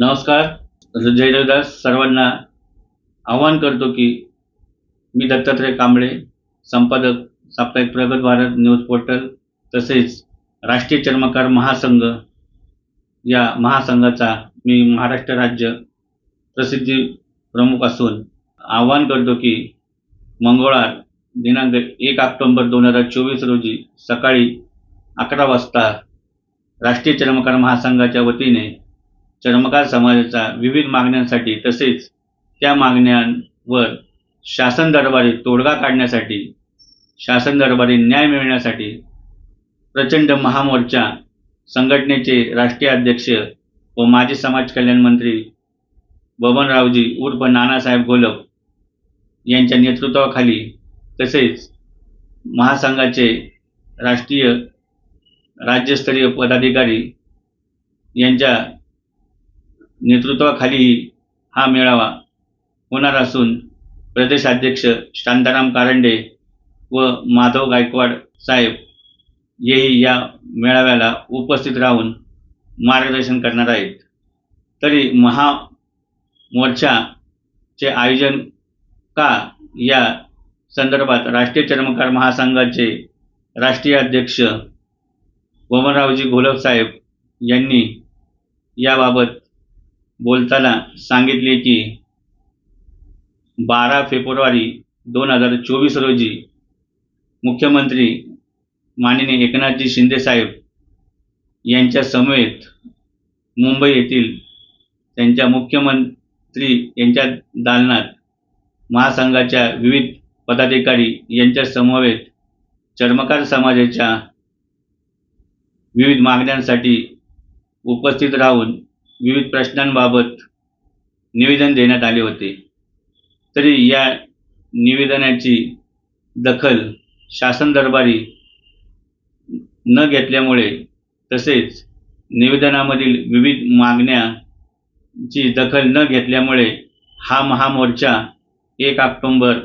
नमस्कार जय देवदास सर्वांना आवाहन करतो की मी दत्तात्रय कांबळे संपादक साप्ताहिक प्रगत भारत न्यूज पोर्टल तसेच राष्ट्रीय चर्मकार महासंघ या महासंघाचा मी महाराष्ट्र राज्य प्रसिद्धी प्रमुख असून आवाहन करतो की मंगळवार दिनांक एक ऑक्टोंबर दोन हजार चोवीस रोजी सकाळी अकरा वाजता राष्ट्रीय चर्मकार महासंघाच्या वतीने चर्मकार समाजाच्या विविध मागण्यांसाठी तसेच त्या मागण्यांवर शासन दरबारी तोडगा काढण्यासाठी शासन दरबारी न्याय मिळण्यासाठी प्रचंड महामोर्चा संघटनेचे राष्ट्रीय अध्यक्ष व माजी समाज कल्याण मंत्री बबनरावजी उर्फ नानासाहेब घोलप यांच्या नेतृत्वाखाली तसेच महासंघाचे राष्ट्रीय राज्यस्तरीय पदाधिकारी यांच्या नेतृत्वाखाली हा मेळावा होणार असून प्रदेशाध्यक्ष शांताराम कारंडे व माधव गायकवाड साहेब हेही या मेळाव्याला उपस्थित राहून मार्गदर्शन करणार आहेत. तरी महा मोर्चाचे आयोजन का या संदर्भात राष्ट्रीय चर्मकार महासंघाचे राष्ट्रीय अध्यक्ष वमनरावजी घोलप साहेब यांनी याबाबत बोलताना सांगितले की बारा फेब्रुवारी दोन हजार चोवीस रोजी मुख्यमंत्री माननीय एकनाथजी शिंदे साहेब यांच्या समवेत मुंबई येथील त्यांच्या मुख्यमंत्री यांच्या दालनात महासंघाच्या विविध पदाधिकारी यांच्या समवेत चर्मकार समाजाच्या विविध मागण्यांसाठी उपस्थित राहून विविध प्रश्नांबाबत निवेदन देण्यात आले होते. तरी या निवेदनाची दखल शासन दरबारी न घेतल्यामुळे तसेच निवेदनामधील विविध मागण्याची दखल न घेतल्यामुळे हा महामोर्चा एक ऑक्टोंबर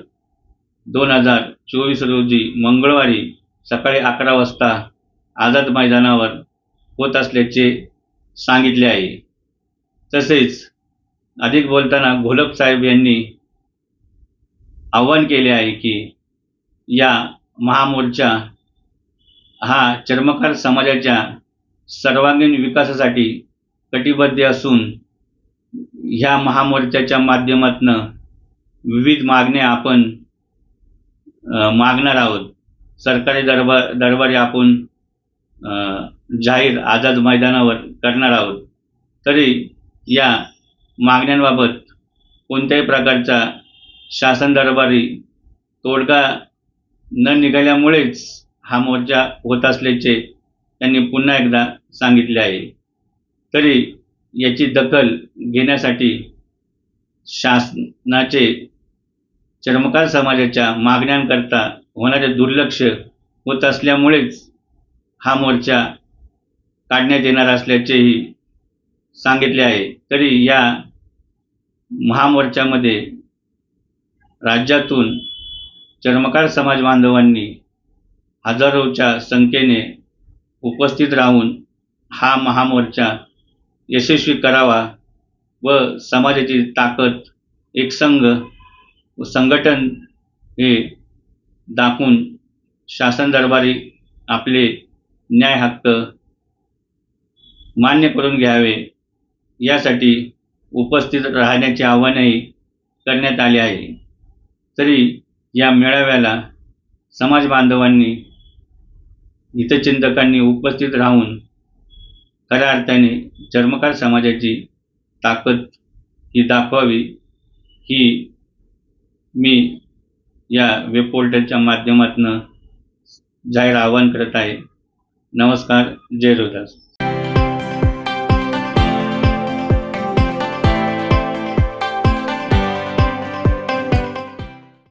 दोन हजार चोवीस रोजी मंगळवारी सकाळी अकरा वाजता आझाद मैदानावर होत असल्याचे सांगितले आहे. तसेच अधिक बोलताना घोलप साहेब यांनी आवाहन केले आहे की या महामोर्चा हा चर्मकार समाजाच्या सर्वांगीण विकासासाठी कटिबद्ध असून ह्या महामोर्चाच्या माध्यमातून विविध मागण्या आपण मागणार आहोत. सरकारी दरबार दरबारी आपण जाहीर आझाद मैदानावर करणार आहोत. तरी या मागण्यांबाबत कोणत्याही प्रकारचा शासन दरबारी तोडगा न निघाल्यामुळेच हा मोर्चा होत असल्याचे त्यांनी पुन्हा एकदा सांगितले आहे. तरी याची दखल घेण्यासाठी शासनाचे चर्मकार समाजाच्या मागण्यांकरता होणारे दुर्लक्ष होत असल्यामुळेच हा मोर्चा काढण्यात येणार असल्याचेही सांगितले आहे. तरी या महामोर्चामध्ये राज्यातून चर्मकार समाज बांधवांनी हजारोच्या संख्येने उपस्थित राहून हा महामोर्चा यशस्वी करावा व समाजाची ताकद एकसंघ व संघटन हे दाखवून शासन दरबारी आपले न्याय हक्क मान्य करून घ्यावे. यासाठी उपस्थित राहण्याचे आवाहनही करण्यात आले आहे. तरी या मेळाव्याला समाज बांधवांनी हितचिंतकांनी उपस्थित राहून खऱ्या अर्थाने चर्मकार समाजाची ताकद ही दाखवावी ही मी या वेब पोर्टलच्या माध्यमातून जाहीर आवाहन करत आहे. नमस्कार जय रोदास